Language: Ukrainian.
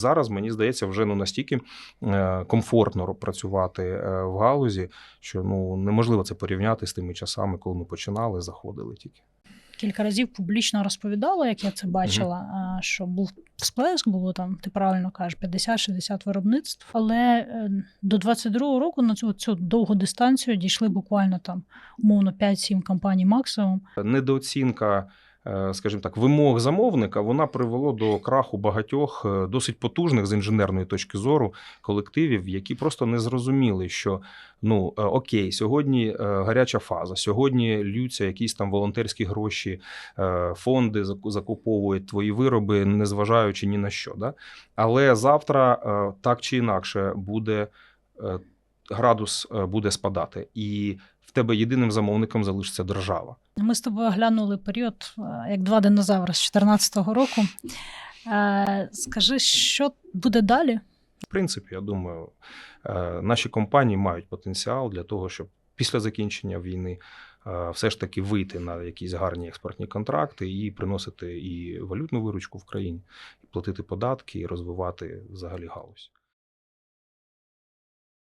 Зараз мені здається, вже ну настільки е, комфортно працювати е, в галузі, що ну неможливо це порівняти з тими часами, коли ми починали, заходили тільки. Кілька разів публічно розповідала, як я це бачила, а, що був сплеск, було там, ти правильно кажеш, 50-60 виробництв. Але до 22-го року на цю, цю довгу дистанцію дійшли буквально там умовно 5-7 компаній максимум. Недооцінка, скажімо так, вимог замовника вона привело до краху багатьох е, досить потужних з інженерної точки зору колективів, які просто не зрозуміли, що ну е, окей, сьогодні е, гаряча фаза, сьогодні ллються якісь там волонтерські гроші, е, фонди закуповують твої вироби, незважаючи ні на що. Да? Але завтра е, так чи інакше буде е, градус е, буде спадати, і в тебе єдиним замовником залишиться держава. Ми з тобою глянули період е, як два динозаври з 14-го року. Е, Скажи, що буде далі? В принципі, я думаю, наші компанії мають потенціал для того, щоб після закінчення війни все ж таки вийти на якісь гарні експортні контракти і приносити і валютну виручку в країні, і платити податки, і розвивати взагалі галузь.